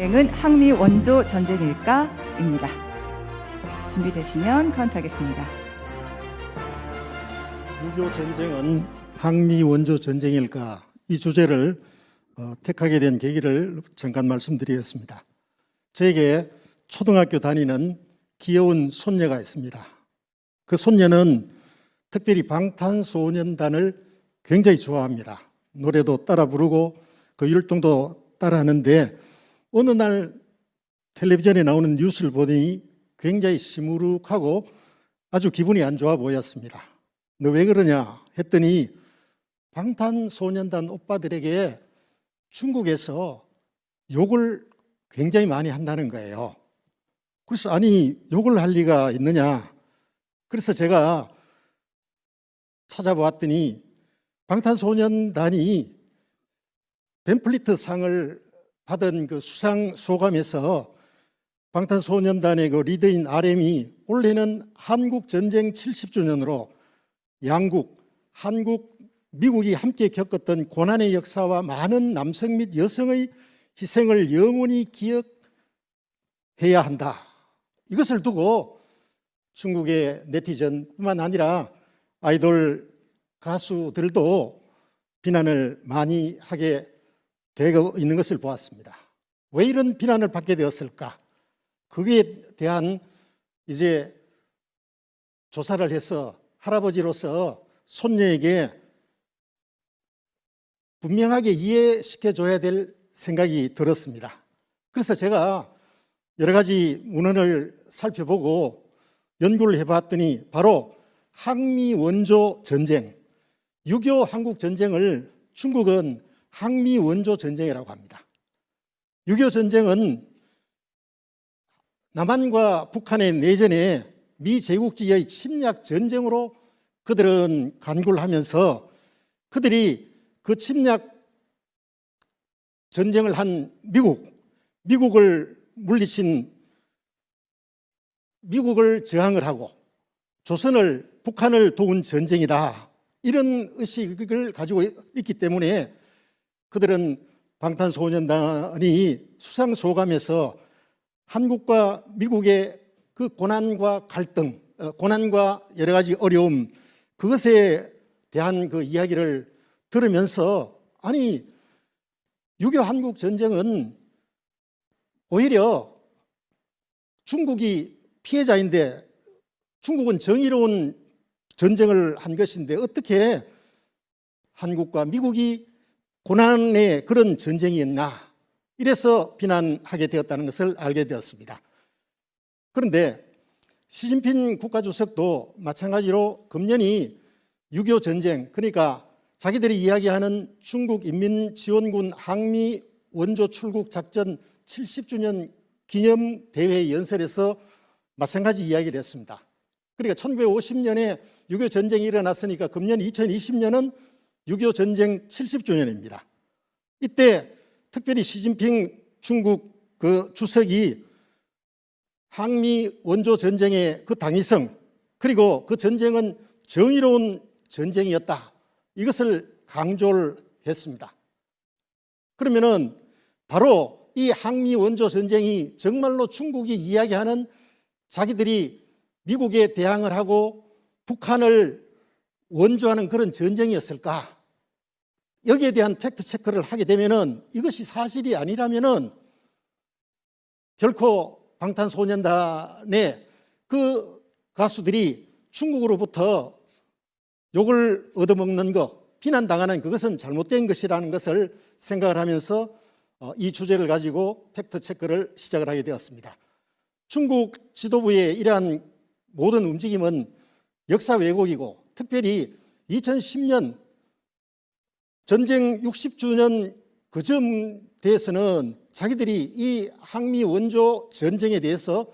전쟁은 항미 원조 전쟁일까입니다. 준비되시면 카운트하겠습니다. 6.25 전쟁은 항미 원조 전쟁일까 이 주제를 어, 택하게 된 계기를 잠깐 말씀드리겠습니다. 저에게 초등학교 다니는 귀여운 손녀가 있습니다. 그 손녀는 특별히 방탄소년단을 굉장히 좋아합니다. 노래도 따라 부르고 그 율동도 따라 하는데 어느 날 텔레비전에 나오는 뉴스를 보더니 굉장히 시무룩하고 아주 기분이 안 좋아 보였습니다. 너 왜 그러냐 했더니 방탄소년단 오빠들에게 중국에서 욕을 굉장히 많이 한다는 거예요. 그래서 아니 욕을 할 리가 있느냐. 그래서 제가 찾아보았더니 방탄소년단이 벤플리트 상을 받은 그 수상 소감에서 방탄소년단의 그 리더인 RM이 올해는 한국 전쟁 70주년으로 양국, 한국, 미국이 함께 겪었던 고난의 역사와 많은 남성 및 여성의 희생을 영원히 기억해야 한다. 이것을 두고 중국의 네티즌뿐만 아니라 아이돌 가수들도 비난을 많이 하게 되고 있는 것을 보았습니다. 왜 이런 비난을 받게 되었을까? 거기에 대한 이제 조사를 해서 할아버지로서 손녀에게 분명하게 이해시켜 줘야 될 생각이 들었습니다. 그래서 제가 여러 가지 문헌을 살펴보고 연구를 해봤더니 바로 항미 원조 전쟁, 6.25 한국 전쟁을 중국은 항미 원조 전쟁이라고 합니다. 6.25 전쟁은 남한과 북한의 내전에 미 제국주의의 침략 전쟁으로 그들은 간구를 하면서 그들이 그 침략 전쟁을 한 미국, 미국을 물리친 미국을 저항을 하고 조선을 북한을 도운 전쟁이다. 이런 의식을 가지고 있기 때문에 그들은 방탄소년단이 수상소감에서 한국과 미국의 그 고난과 갈등, 어, 고난과 여러 가지 어려움, 그것에 대한 그 이야기를 들으면서 아니, 6.25 한국 전쟁은 오히려 중국이 피해자인데 중국은 정의로운 전쟁을 한 것인데 어떻게 한국과 미국이 고난의 그런 전쟁이었나 이래서 비난하게 되었다는 것을 알게 되었습니다. 그런데 시진핑 국가주석도 마찬가지로 금년이 6.25 전쟁 그러니까 자기들이 이야기하는 중국 인민지원군 항미 원조 출국 작전 70주년 기념 대회 연설에서 마찬가지 이야기를 했습니다. 그러니까 1950년에 6.25 전쟁이 일어났으니까 금년 2020년은 6.25 전쟁 70주년입니다. 이때 특별히 시진핑 중국 그 주석이 항미 원조 전쟁의 그 당위성 그리고 그 전쟁은 정의로운 전쟁이었다. 이것을 강조를 했습니다. 그러면은 바로 이 항미 원조 전쟁이 정말로 중국이 이야기하는 자기들이 미국에 대항을 하고 북한을 원조하는 그런 전쟁이었을까? 여기에 대한 팩트 체크를 하게 되면은 이것이 사실이 아니라면은 결코 방탄소년단의 그 가수들이 중국으로부터 욕을 얻어먹는 것, 비난당하는 그것은 잘못된 것이라는 것을 생각을 하면서 어, 이 주제를 가지고 팩트 체크를 시작을 하게 되었습니다. 중국 지도부의 이러한 모든 움직임은 역사 왜곡이고 특별히 2010년 전쟁 60주년 그점 대해서는 자기들이 이 항미 원조 전쟁에 대해서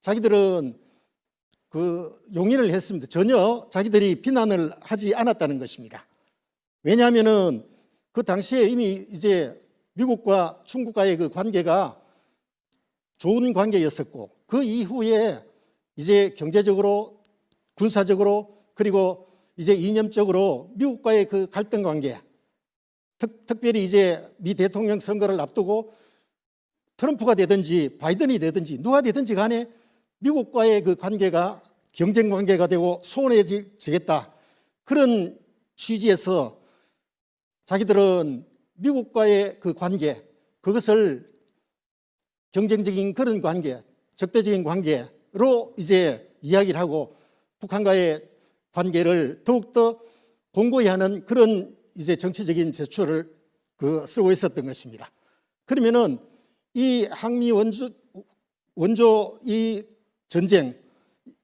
자기들은 그 용인을 했습니다. 전혀 자기들이 비난을 하지 않았다는 것입니다. 왜냐하면은 그 당시에 이미 이제 미국과 중국과의 그 관계가 좋은 관계였었고 그 이후에 이제 경제적으로 군사적으로 그리고 이제 이념적으로 미국과의 그 갈등 관계 특, 특별히 이제 미 대통령 선거를 앞두고 트럼프가 되든지 바이든이 되든지 누가 되든지 간에 미국과의 그 관계가 경쟁 관계가 되고 소원해지겠다. 그런 취지에서 자기들은 미국과의 그 관계, 그것을 경쟁적인 그런 관계, 적대적인 관계로 이제 이야기를 하고 북한과의 관계를 더욱더 공고히 하는 그런 이제 정치적인 제출을 그 쓰고 있었던 것입니다. 그러면은 이 항미 원조, 원조 이 전쟁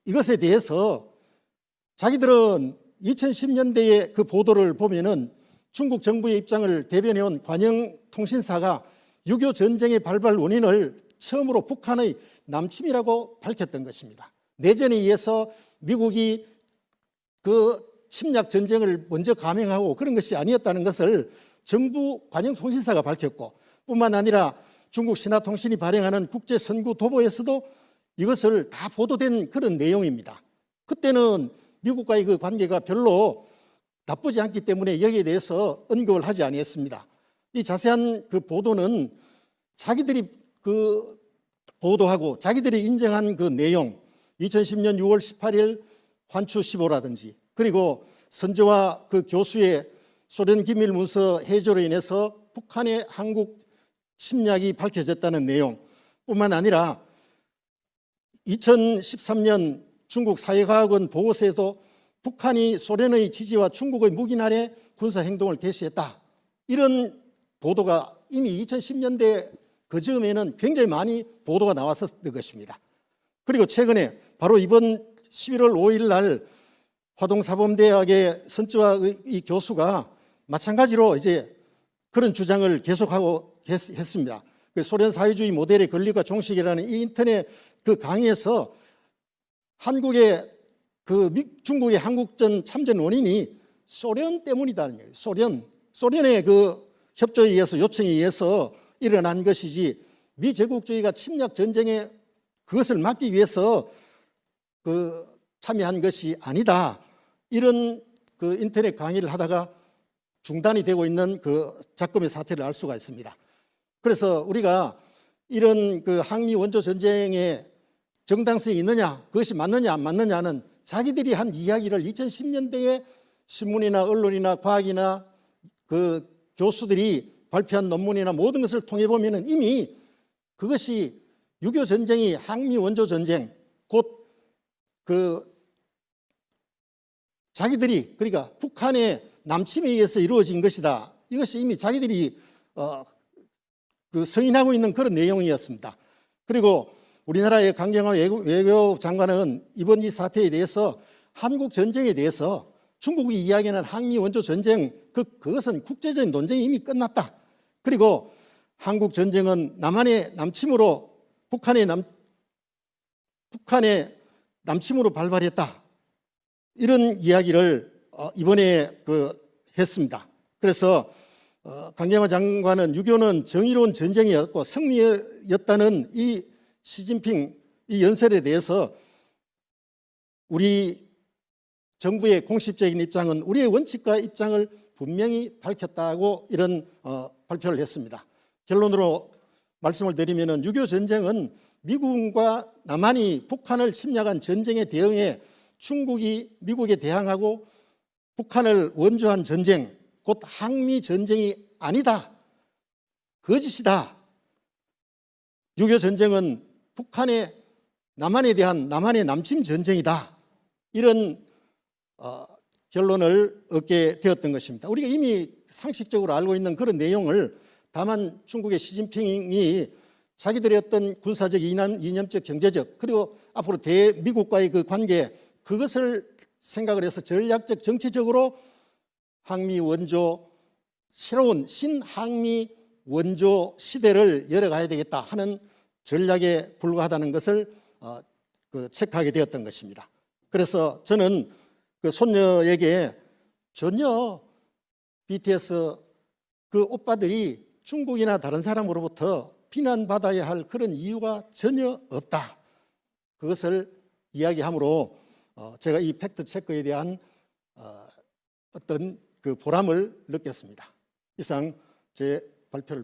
이것에 대해서 자기들은 2010년대의 그 보도를 보면은 중국 정부의 입장을 대변해온 관영 통신사가 6.25 전쟁의 발발 원인을 처음으로 북한의 남침이라고 밝혔던 것입니다. 내전에 의해서 미국이 그 침략 전쟁을 먼저 감행하고 그런 것이 아니었다는 것을 정부 관영 통신사가 밝혔고 뿐만 아니라 중국 신화통신이 발행하는 국제 선구 도보에서도 이것을 다 보도된 그런 내용입니다. 그때는 미국과의 그 관계가 별로 나쁘지 않기 때문에 여기에 대해서 언급을 하지 아니했습니다. 이 자세한 그 보도는 자기들이 그 보도하고 자기들이 인정한 그 내용 2010년 6월 18일 환추 15라든지 그리고 선재와 그 교수의 소련 기밀 문서 해조로 인해서 북한의 한국 침략이 밝혀졌다는 내용 뿐만 아니라 2013년 중국 사회과학원 보고서에도 북한이 소련의 지지와 중국의 묵인하에 군사 행동을 개시했다. 이런 보도가 이미 2010년대 그 즈음에는 굉장히 많이 보도가 나왔었던 것입니다. 그리고 최근에 바로 이번 11월 5일 날 화동사범대학의 선지와 이 교수가 마찬가지로 이제 그런 주장을 계속하고 했, 했습니다. 그 소련 사회주의 모델의 권리과 종식이라는 이 인터넷 그 강의에서 한국의 그 미- 중국의 한국전 참전 원인이 소련 때문이다는 거예요. 소련, 소련의 그 협조에 의해서 요청에 의해서 일어난 것이지 미제국주의가 침략 전쟁에 그것을 막기 위해서 그 참여한 것이 아니다. 이런 그 인터넷 강의를 하다가 중단이 되고 있는 그 작금의 사태를 알 수가 있습니다. 그래서 우리가 이런 그 항미 원조 전쟁에 정당성이 있느냐, 그것이 맞느냐 안 맞느냐는 자기들이 한 이야기를 2010년대에 신문이나 언론이나 과학이나 그 교수들이 발표한 논문이나 모든 것을 통해 보면은 이미 그것이 6.25 전쟁이 항미 원조 전쟁 곧 그 자기들이 그러니까 북한의 남침에 의해서 이루어진 것이다. 이것이 이미 자기들이 어, 그 승인하고 있는 그런 내용이었습니다. 그리고 우리나라의 강경화 외교 장관은 이번 이 사태에 대해서 한국 전쟁에 대해서 중국이 이야기하는 항미 원조 전쟁 그 그것은 국제적인 논쟁이 이미 끝났다. 그리고 한국 전쟁은 남한의 남침으로 북한의 남 북한의 남침으로 발발했다. 이런 이야기를 어, 이번에 그 했습니다. 그래서 어, 강경화 장관은 유교는 정의로운 전쟁이었고 승리였다는 이 시진핑 이 연설에 대해서 우리 정부의 공식적인 입장은 우리의 원칙과 입장을 분명히 밝혔다고 이런 어, 발표를 했습니다. 결론으로 말씀을 드리면은 6.25 전쟁은 미국과 남한이 북한을 침략한 전쟁에 대응해 중국이 미국에 대항하고 북한을 원조한 전쟁, 곧 항미 전쟁이 아니다. 거짓이다. 6.25 전쟁은 북한의 남한에 대한 남한의 남침 전쟁이다. 이런 어, 결론을 얻게 되었던 것입니다. 우리가 이미 상식적으로 알고 있는 그런 내용을 다만 중국의 시진핑이 자기들의 어떤 군사적 이념, 이념적 경제적 그리고 앞으로 대 미국과의 그 관계 그것을 생각을 해서 전략적 정치적으로 항미 원조 새로운 신항미 원조 시대를 열어가야 되겠다 하는 전략에 불과하다는 것을 어, 그 체크하게 되었던 것입니다. 그래서 저는 그 손녀에게 전혀 BTS 그 오빠들이 중국이나 다른 사람으로부터 비난받아야 할 그런 이유가 전혀 없다. 그것을 이야기함으로 어, 제가 이 팩트 체크에 대한 어, 어떤 그 보람을 느꼈습니다. 이상 제 발표를